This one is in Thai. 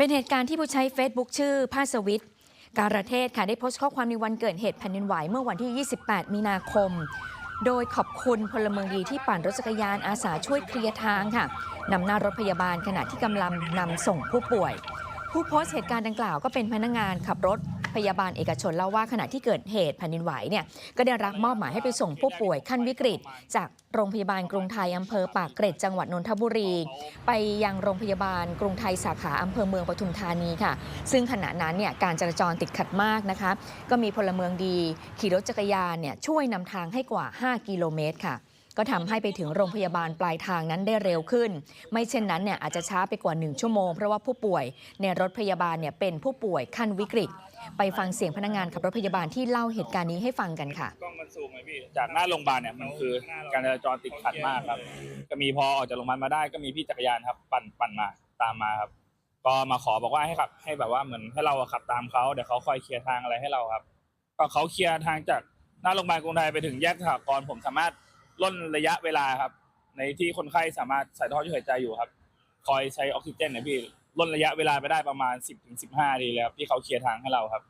เป็นเหตุการณ์ที่ผู้ใช้ Facebook ชื่อภาสวิทย์การเทศค่ะได้โพสต์ข้อความในวันเกิดเหตุแผ่นดินไหวเมื่อวันที่ 28 มีนาคม โดยขอบคุณพลเมืองดีที่ปั่นรถจักรยานอาสาช่วยเคลียร์ทางค่ะนำหน้ารถพยาบาลขณะที่กำลังนำส่งผู้ป่วย ผู้โพสต์เหตุการณ์ดังกล่าวก็เป็นพนักงานขับรถ พยาบาลเอกชนเล่าว่าขณะที่เกิดเหตุแผ่นดินไหวเนี่ยก็ได้รับมอบหมายให้ไปส่งผู้ป่วยขั้นวิกฤต จากโรงพยาบาลกรุงไทยอำเภอปากเกร็ดจังหวัดนนทบุรี ไปยังโรงพยาบาลกรุงไทยสาขาอำเภอเมืองปทุมธานีค่ะ ซึ่งขณะนั้นเนี่ยการจราจรติดขัดมากนะคะ ก็มีพลเมืองดีขี่รถจักรยานเนี่ยช่วยนำทางให้กว่า 5 กิโลเมตรค่ะก็ทำให้ไปถึงโรงพยาบาลปลายทางนั้นได้เร็วขึ้น ไม่เช่นนั้นเนี่ยอาจจะช้าไปกว่า 1 ชั่วโมง เพราะว่าผู้ป่วยในรถพยาบาลเนี่ยเป็นผู้ป่วยขั้นวิกฤต ไปฟังเสียงพนักงานขับรถพยาบาลที่เล่าเหตุการณ์นี้ให้ฟังกันค่ะ กล้องมันซูมไหมพี่ จากหน้าโรงพยาบาลเนี่ยมันคือการจราจรติดขัดมากครับ ก็มีพอออกจากโรงพยาบาลมาได้ก็มีพี่จักรยานครับ ปั่นปั่นมาตามมาครับ ก็มาขอบอกว่าให้ขับ ให้แบบว่าเหมือนให้เราอะขับตามเขาเดี๋ยวเขาคอยเคลียร์ทางอะไรให้เราครับ ก็เขาเคลียร์ทางจากหน้าโรงพยาบาลกรุงไทยไปถึงแยกสหกรณ์ผมสามารถล่นระยะเวลาครับ ในที่คนไข้สามารถใส่ท่อช่วยหายใจอยู่ครับ คอยใช้ออกซิเจนนะพี่ ล่นระยะเวลาไปได้ประมาณ 10-15นาทีเลยครับที่เขาเคลียร์ทางให้เราครับ